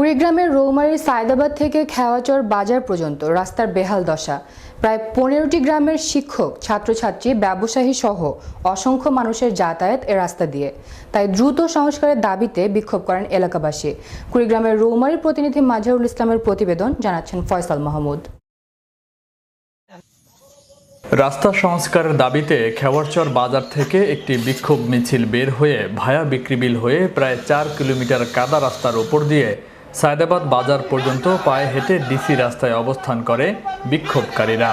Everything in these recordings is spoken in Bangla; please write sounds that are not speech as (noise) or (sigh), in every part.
কুড়িগ্রামের রৌমারীর সায়দাবাদ থেকে খেওয়াচর বাজার পর্যন্ত রাস্তার বেহাল দশা। প্রায় পনেরোটি গ্রামের শিক্ষক, ছাত্রছাত্রী, ব্যবসায়ী সহ অসংখ্য মানুষের যাতায়াত এ রাস্তা দিয়ে। তাই দ্রুত সংস্কারের দাবিতে বিক্ষোভ করেন এলাকাবাসী। কুড়িগ্রামের রৌমারীর প্রতিনিধি মাঝারুল ইসলামের প্রতিবেদন জানাচ্ছেন ফয়সাল মাহমুদ। রাস্তা সংস্কারের দাবিতে খেওয়ারচর বাজার থেকে একটি বিক্ষোভ মিছিল বের হয়ে ভায়া বিক্রিবিল হয়ে প্রায় চার কিলোমিটার কাদা রাস্তার ওপর দিয়ে সায়দাবাদ বাজার পর্যন্ত পায়ে হেঁটে ডিসি রাস্তায় অবস্থান করে বিক্ষোভকারীরা।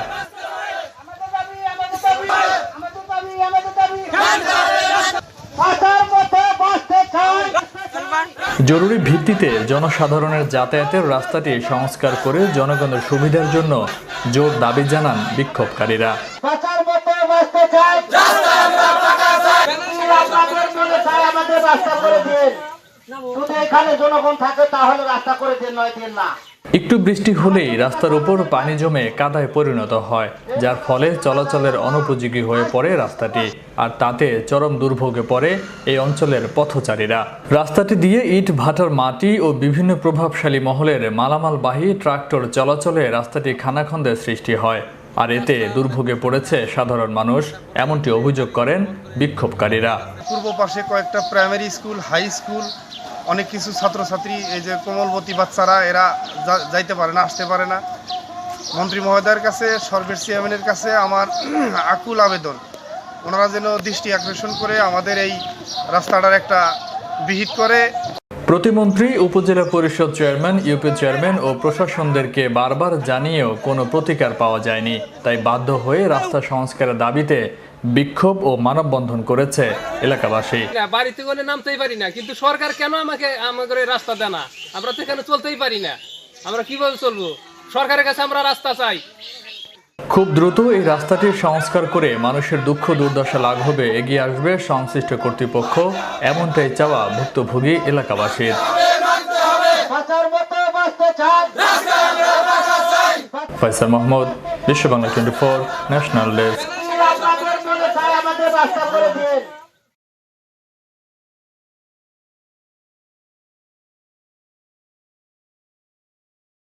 জরুরি ভিত্তিতে জনসাধারণের যাতায়াতের রাস্তাটি সংস্কার করে জনগণের সুবিধার জন্য জোর দাবি জানান বিক্ষোভকারীরা। রাস্তা করে শুধু এখানে জনগণ থাকে তাহলে রাস্তা করে দিন নয় দিন না একটু বৃষ্টি হলেই রাস্তার উপর পানি জমে কাদায় পরিণত হয় যার ফলে চলাচলের অনুপযোগী হয়ে পড়ে রাস্তাটি আর তাতে চরম দুর্ভোগে পড়ে এই অঞ্চলের পথচারীরা। রাস্তাটি দিয়ে ইট ভাটার মাটি ও বিভিন্ন প্রভাবশালী মহলের মালামালবাহী ট্রাক্টর চলাচলে রাস্তাটি খানাখন্দের সৃষ্টি হয় আর এতে দুর্ভোগে পড়েছে সাধারণ মানুষ এমনটি অভিযোগ করেন বিক্ষোভকারীরা। পূর্ব পাশে কয়েকটা প্রাইমারি স্কুল হাই স্কুল অনেক কিছু ছাত্রছাত্রী, এই যে কোমলবতী বাচ্চারা, এরা যাইতে পারে না, আসতে পারে না। মন্ত্রী মহোদয়ের কাছে সর্বের চেয়ারম্যানের কাছে আমার (clears throat) আকুল আবেদন। ওনারা যেন দৃষ্টি আকর্ষণ করে আমাদের এই রাস্তাটার একটা বিহিত করে। প্রতিমন্ত্রী, উপজেলা পরিষদ চেয়ারম্যান, ইউপি চেয়ারম্যান ও প্রশাসনদেরকে বারবার জানিয়েও কোনো প্রতিকার পাওয়া যায়নি। তাই বাধ্য হয়ে রাস্তা সংস্কারের দাবিতে বিক্ষোভ ও মানববন্ধন করেছে এলাকাবাসী। না বাড়িতে কোনো নামতেই পারি না কিন্তু সরকার কেন আমাকে আমাদের রাস্তা দেয় না? আমরা তো এখানে চলতেই পারি না। আমরা কীভাবে চলবো? সরকারের কাছে আমরা রাস্তা চাই। খুব দ্রুত এই রাস্তাটির সংস্কার করে মানুষের দুঃখ দুর্দশা লাঘবে এগিয়ে আসবে সংশ্লিষ্ট কর্তৃপক্ষ। এমনটাই চাওয়া ভুক্তভোগী এলাকাবাসীর। Faisal Mahmud Bishwa Bangla twenty four national desk. আমাদের রাস্তা করে দিন।